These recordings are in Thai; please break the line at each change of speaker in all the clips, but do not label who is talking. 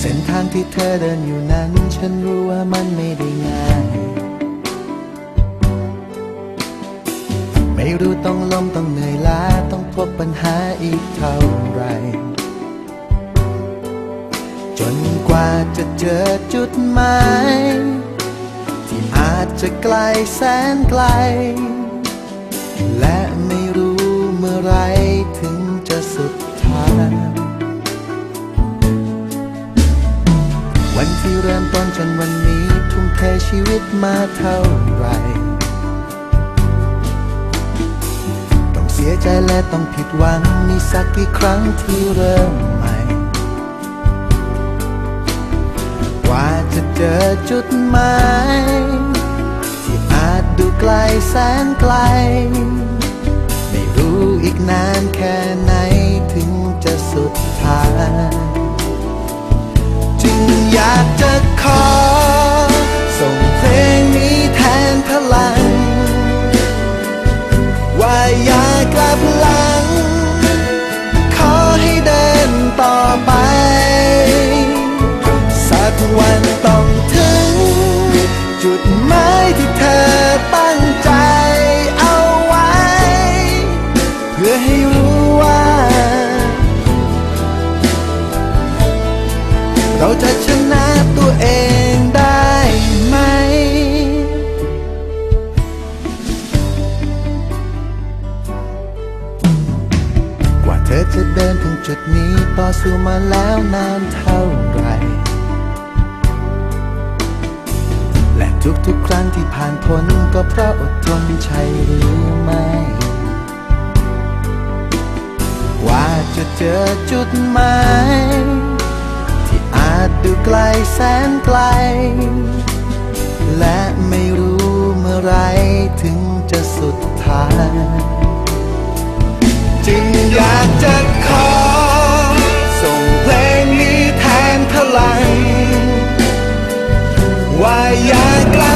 เส้
นทางที่เธอเดินอยู่นั้น ฉันรู้ว่ามันไม่ได้ง่าย ไม่รู้ต้องล้มต้องเหนื่อยล้าต้องพบปัญหาอีกเท่าไหรจนกว่าจะเจอจุดหมายที่อาจจะไกลแสนไกล และไม่รู้เมื่อไรถึงจะสุดทางวันที่เริ่มต้นจนวันนี้ทุ่มเทชีวิตมาเท่าไหร ใจและต้องผิดหวัง มีสักกี่ครั้งที่เริ่มใหม่ กว่าจะเจอจุดหมายที่อาจดูไกลแสนไกล ไม่รู้อีกนานแค่ไหนถึงจะสุดทางจึงอยากจะขอ ส่งเพลงนี้แทนพลัง ว่าอย่ากลับหลัง จุดนี้ต่อสู้มาแล้วนานเท่าไหรและทุกๆครั้งที่ผ่านพ้นก็เพราะอดทนใช่หรือไม่ ว่าจะเจอจุดหมายที่อาจดูไกลแสนไกล และไม่รู้เมื่อไรถึงจะสุดทางจึงอยากจะขอ ลัง ว่าอย่ากลับ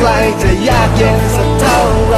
ไกลจะยากเย็นสักเท่าไหร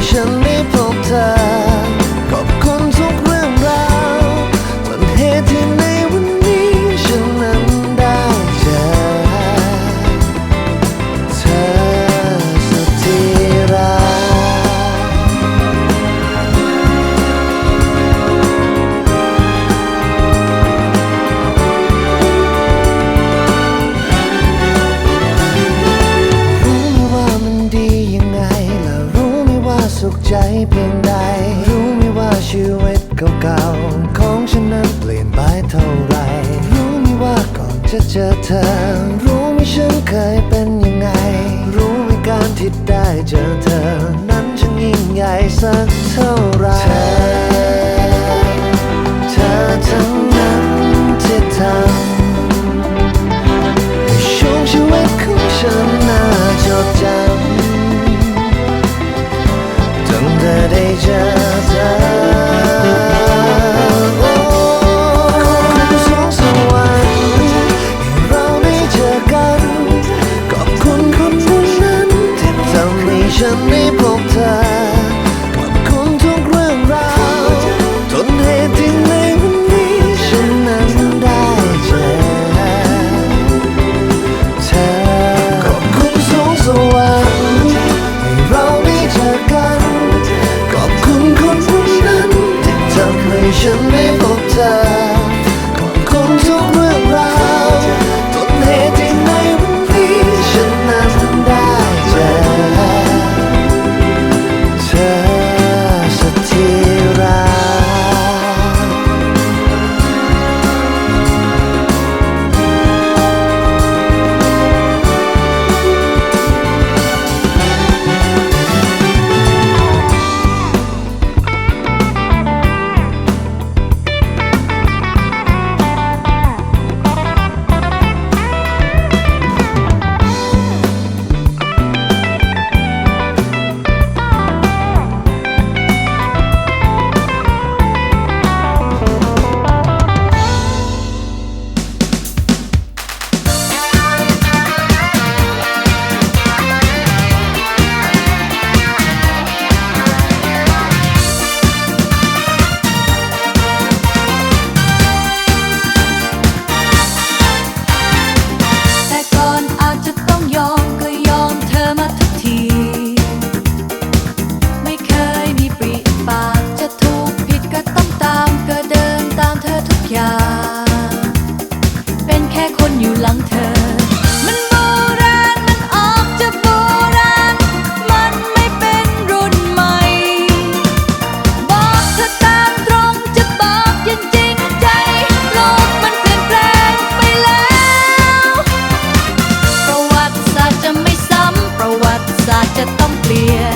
salvation 牵你นมี
Yeah.